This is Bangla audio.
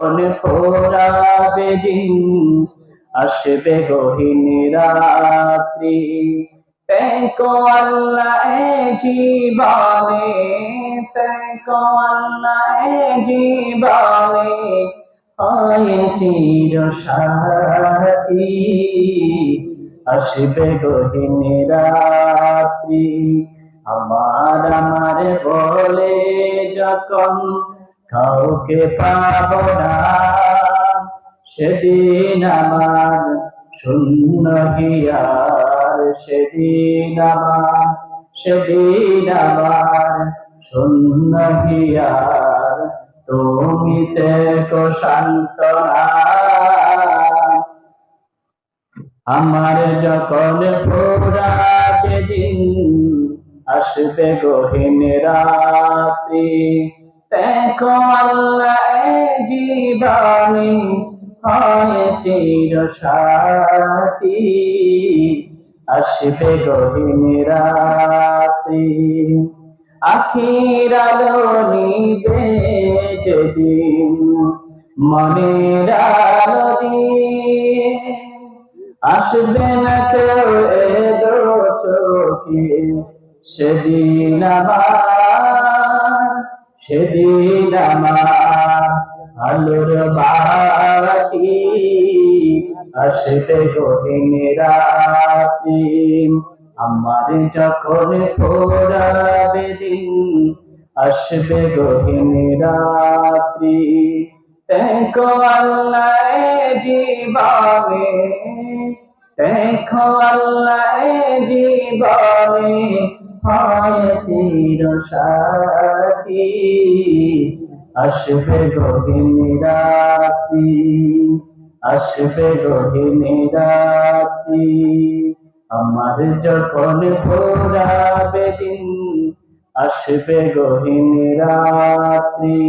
মনে পোড়াবে দিন আসবে গহীন রাত্রি। তেকো আল্লাহ জীবনে তেকো আল্লাহ জীবনে, হয় চির সাথী। আসবে গহীন রাত্রি, আমার আমার বলে যখন কাউকে পাব না। সেদিন আমার শূন্য হিয়ার, সেদিন আমার সেদিন আমার শূন্য হিয়ার। তুমি দেখো শান্তনা আমার যখন ফোরাবে দিন আসবে গহীন রাত্রি দেখো আল্লাহ হয় চির সাথী আসবে গহীন রাত্রি। আখির আলো নিবে যেদিন মনের আলো আসবে না কেউ চোখে, সেদিন আমার সেদিন আমার আলোর বাতি আসবে গহীন রাতি আমার যখন ফোরাবে দিন আসবে গহীন রাত্রি। দেখো আল্লাহ জীবনে, দেখো আল্লাহ জীবনে হয় চির সাথী আসবে গহীন রাত্রি, আসবে গহীন রাত্রি। আমার যখন ভোরাবে দিন, আসবে গহীন রাত্রি।